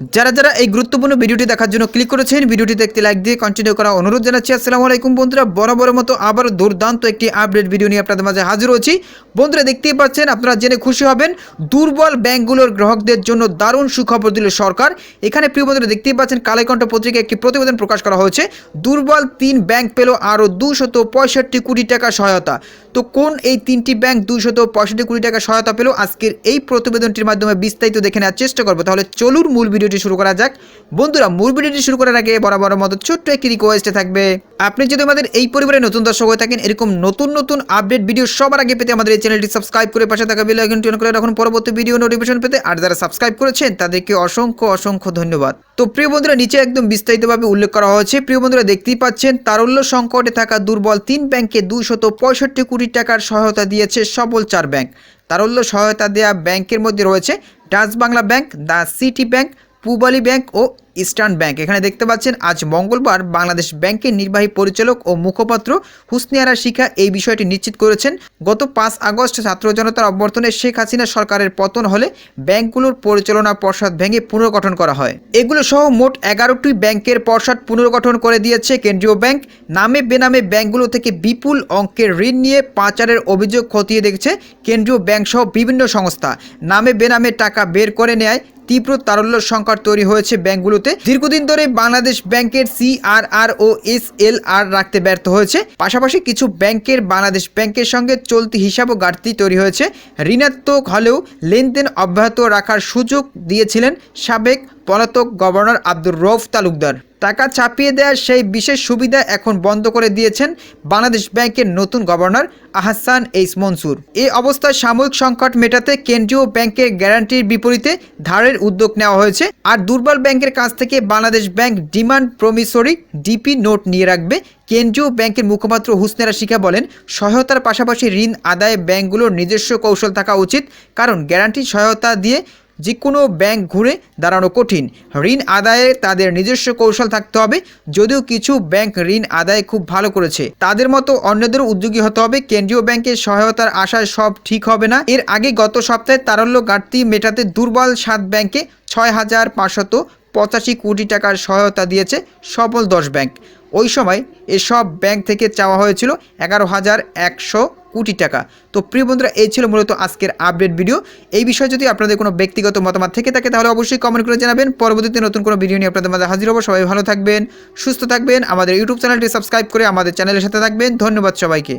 যারা যারা এই গুরুত্বপূর্ণ ভিডিওটি দেখার জন্য ক্লিক করেছেন, ভিডিওটি দেখতে লাইক দিয়ে কন্টিনিউ করা অনুরোধ জানাচ্ছি। আসসালামু আলাইকুম বন্ধুরা, বরাবরের মতো আবার দুর্দান্ত একটি আপডেট ভিডিও নিয়ে আপনাদের মাঝে হাজির হচ্ছি বন্ধুরা, দেখতেই পাচ্ছেন, আপনারা জেনে খুশি হবেন, দুর্বল ব্যাংকগুলোর গ্রাহকদের জন্য দারুণ সুখবর দিল সরকার। এখানে প্রিয় বন্ধুরা, দেখতেই পাচ্ছেন, কালেকণ্ঠ পত্রিকায় একটি প্রতিবেদন প্রকাশ করা হয়েছে। দুর্বল তিন ব্যাংক পেল আরও দুশত পঁয়ষট্টি কোটি টাকা সহায়তা। তো কোন এই তিনটি ব্যাংক দুশত পঁয়ষট্টি কোটি টাকা সহায়তা পেল? আজকের এই প্রতিবেদনটির মাধ্যমে বিস্তারিত দেখে নেওয়ার চেষ্টা করব। তাহলে চলুন মূল ভিডিওটি শুরু করা যাক। বন্ধুরা, মূল ভিডিওটি শুরু করার আগে বরাবর মতো ছোট্ট একটি রিকোয়েস্টে থাকবে। আপনি যদি আমাদের এই পরিবারে নতুন দর্শক হয়ে থাকেন, এরকম নতুন নতুন আপডেট ভিডিও সবার আগে পেতে আমাদের এই চ্যানেলটি সাবস্ক্রাইব করে পাশে থাকা বেল আইকনটি অন করে রাখুন। পরবর্তী ভিডিও নোটিফিকেশন পেতে আর যারা সাবস্ক্রাইব করেছেন, তাদেরকে অসংখ্য অসংখ্য ধন্যবাদ। তো প্রিয় বন্ধুরা, নিচে একদম বিস্তারিতভাবে উল্লেখ করা হয়েছে। প্রিয় বন্ধুরা, দেখতেই পাচ্ছেন, তারল্য সংকটে থাকা দুর্বল তিন ব্যাংকে দুশত পঁয়ষট্টি কোটি টাকার সহায়তা দিয়েছে সবল চার ব্যাংক। তারল্য সহায়তা দেয়া ব্যাংকের মধ্যে রয়েছে Dutch Bangla bank, the city bank, Pubali bank O eastern bank. এখানে দেখতে পাচ্ছেন, আজ মঙ্গলবার বাংলাদেশ ব্যাংকের নির্বাহী পরিচালক ও মুখপাত্র হুসনিয়ারা শিখা এই বিষয়টি নিশ্চিত করেছেন। গত পাঁচ আগস্ট ছাত্র জনতার অভ্যর্থনে শেখ হাসিনা সরকারের পতন হলে ব্যাংকগুলোর পরিচালনা পর্ষদ ভেঙে পুনর্গঠন করা হয়। এগুলো সহ মোট এগারোটি ব্যাংকের পর্ষদ পুনর্গঠন করে দিয়েছে কেন্দ্রীয় ব্যাংক। নামে বেনামে ব্যাংকগুলো থেকে বিপুল অঙ্কের ঋণ নিয়ে পাচারের অভিযোগ খতিয়ে দেখছে কেন্দ্রীয় ব্যাংক সহ বিভিন্ন সংস্থা। নামে বেনামে টাকা বের করে নেয় তীব্র তারল্য সংকট তৈরি হয়েছে ব্যাংকগুলোতে। দীর্ঘদিন ধরে বাংলাদেশ ব্যাংকের সিআরআর ও এস এল আর রাখতে ব্যর্থ হয়েছে। পাশাপাশি কিছু ব্যাংকের বাংলাদেশ ব্যাংকের সঙ্গে চলতি হিসাবও ঘাটতি তৈরি হয়েছে। ঋণাত্মক হলেও লেনদেন অব্যাহত রাখার সুযোগ দিয়েছিলেন সাবেক পলাতক গভর্নর আব্দুর রৌফ তালুকদার। টাকা ছাপিয়ে দেওয়ার সেই বিশেষ সুবিধা এখন বন্ধ করে দিয়েছেন বাংলাদেশ ব্যাংকের নতুন গভর্নর আহসান এইস মনসুর। এই অবস্থায় সাময়িক সংকট মেটাতে কেন্দ্রীয় ব্যাংকের গ্যারান্টির বিপরীতে ধারের উদ্যোগ নেওয়া হয়েছে। আর দুর্বল ব্যাংকের কাছ থেকে Bangladesh bank demand promissory DP note নিয়ে রাখবে। কেন্দ্রীয় ব্যাংকের মুখপাত্র হুসনেরা শিখা বলেন, সহায়তার পাশাপাশি ঋণ আদায়ে ব্যাংকগুলোর নিজস্ব কৌশল থাকা উচিত। কারণ গ্যারান্টি সহায়তা দিয়ে যে কোনো ব্যাংক ঘুরে দাঁড়ানো কঠিন। ঋণ আদায়ে তাদের নিজস্ব কৌশল থাকতে হবে, যদিও কিছু ব্যাংক ঋণ আদায় খুব ভালো করেছে। তাদের মতো অন্যদেরও উদ্যোগী হতে হবে, কেন্দ্রীয় ব্যাংকের সহায়তার আশায় সব ঠিক হবে না। এর আগে গত সপ্তাহে তারল্য ঘাটতি মেটাতে দুর্বল সাত ব্যাংকে ছয় হাজার পাঁচশত পঁচাশি কোটি টাকার সহায়তা দিয়েছে সফল দশ ব্যাংক। ওই সময় এসব ব্যাংক থেকে চাওয়া হয়েছিল এগারো হাজার একশো কোটি টাকা। তো প্রিয় বন্ধুরা, এই ছিল মূলত আজকের আপডেট ভিডিও এই বিষয়ে যদি আপনাদের কোনো ব্যক্তিগত মতামত থেকে থাকে, তাহলে অবশ্যই কমেন্ট করে জানাবেন। পরবর্তীতে নতুন কোনো ভিডিও নিয়ে আপনাদের মাঝে হাজির হব। সবাই ভালো থাকবেন, সুস্থ থাকবেন। আমাদের ইউটিউব চ্যানেলটি সাবস্ক্রাইব করে আমাদের চ্যানেলের সাথে থাকবেন। ধন্যবাদ সবাইকে।